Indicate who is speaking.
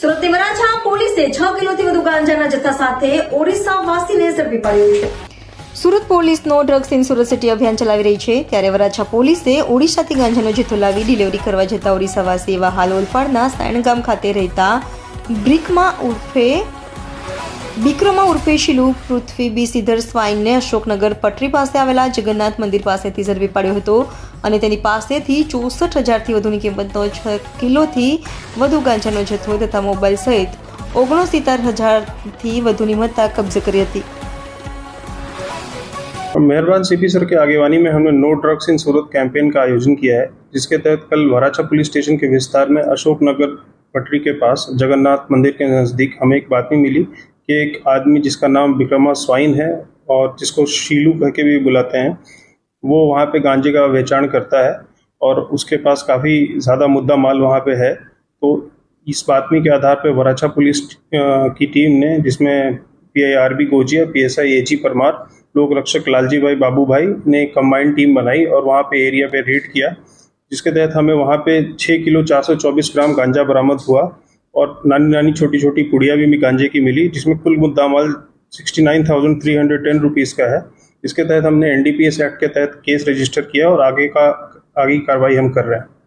Speaker 1: સુરત વરાછા પોલીસે છ કિલોથી વધુ ગાંજાના જથ્થા સાથે ઓરિસ્સા વાસીને ઝડપી પાડ્યો છે
Speaker 2: સુરત પોલીસનો ડ્રગ્સ ઇન સુરત સિટી અભિયાન ચલાવી રહી છે ત્યારે વરાછા પોલીસે ઓડિશાથી ગાંજાનો જથ્થો લાવી ડિલિવરી કરવા જતા ઓડિશાવાસી એવા હાલ ઓલપાડના સાયણગામ ખાતે રહેતા બ્રિકમાં ઉર્ફે विक्रोमा उर्फेशीलू पृथ्वी बीसीधर स्वाई ने अशोकनगर पटरी पास से આવેલા जगन्नाथ मंदिर पास से इजर्बी पड्यो होतो और તેની પાસેથી 64000 થી વધુની કેમત 6 કિલો થી વધુ ગંજાનો જથ્થો તથા મોબાઈલ સહિત 190000 થી વધુનીમત તા કબજે કરી હતી
Speaker 3: મહેરબાન સીપી સર કે આગેવાની મે અમે no drugs in Surat campaign કા આયોજન કિયા હે જિસકે તહત કલ મરાછા પોલીસ સ્ટેશન કે વિસ્તાર મે अशोकनगर पटरी કે પાસ જગન્નાથ મંદિર કે નઝદીક હમે એક બાત મી મિલી कि एक आदमी जिसका नाम विक्रमा स्वाइन है और जिसको शीलू कह के भी बुलाते हैं वो वहाँ पे गांजे का वेचाण करता है और उसके पास काफ़ी ज़्यादा मुद्दा माल वहाँ पे है तो इस बातमी के आधार पर वराछा पुलिस की टीम ने जिसमें P I R B Gojiya P S I A G Parmar लोक रक्षक लालजी भाई बाबू भाई ने कम्बाइंड टीम बनाई और वहाँ पे एरिया पे रेड किया जिसके तहत हमें वहाँ पे छः किलो चार सौ चौबीस ग्राम गांजा बरामद हुआ और नानी नानी छोटी छोटी कुड़िया भी गांजे की मिली जिसमें कुल मुद्दा माल sixty nine thousand three hundred ten rupees का है इसके तहत हमने एन एक्ट के तहत केस रजिस्टर किया और आगे का आगे की कार्रवाई हम कर रहे हैं